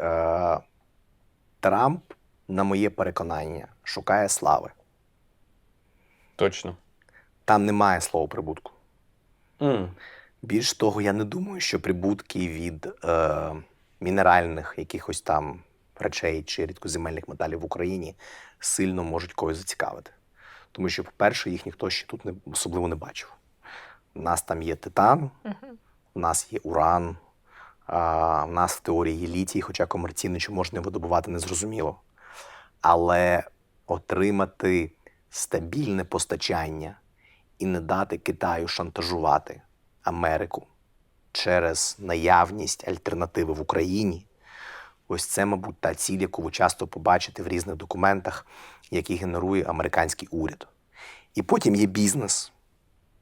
Е, Трамп, на моє переконання, шукає слави. Точно. Там немає слова прибутку. М. Більш того, я не думаю, що прибутки від е, мінеральних якихось там речей чи рідкоземельних металів в Україні сильно можуть когось зацікавити. Тому що, по-перше, їх ніхто ще тут не, особливо не бачив. У нас там є титан, у нас є уран, а, в нас в теорії літій, хоча комерційно чи можна видобувати, незрозуміло. Але отримати стабільне постачання і не дати Китаю шантажувати Америку через наявність альтернативи в Україні. Ось це, мабуть, та ціль, яку ви часто побачите в різних документах, які генерує американський уряд. І потім є бізнес,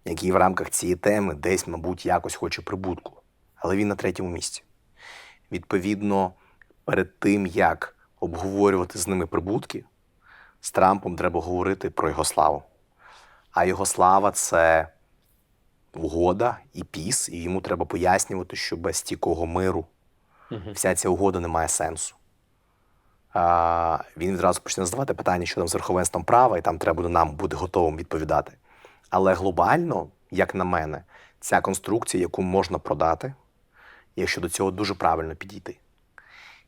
який в рамках цієї теми десь, мабуть, якось хоче прибутку. Але він на третьому місці. Відповідно, перед тим, як обговорювати з ними прибутки, з Трампом треба говорити про його славу. А його слава це угода і піс, і йому треба пояснювати, що без стійкого миру вся ця угода не має сенсу. А, він відразу почне задавати питання, що там з верховенством права, і там треба буде нам бути готовим відповідати. Але глобально, як на мене, ця конструкція, яку можна продати, якщо до цього дуже правильно підійти.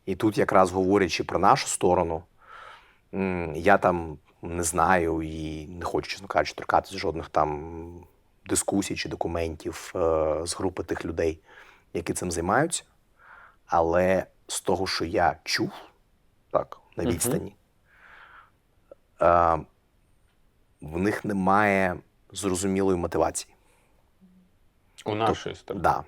І тут, якраз говорячи про нашу сторону, я там не знаю і не хочу, чесно кажучи, торкатися жодних там дискусій чи документів е, з групи тих людей, які цим займаються. Але з того, що я чув, так, на відстані, е, в них немає зрозумілої мотивації. У нашої сторони. Да.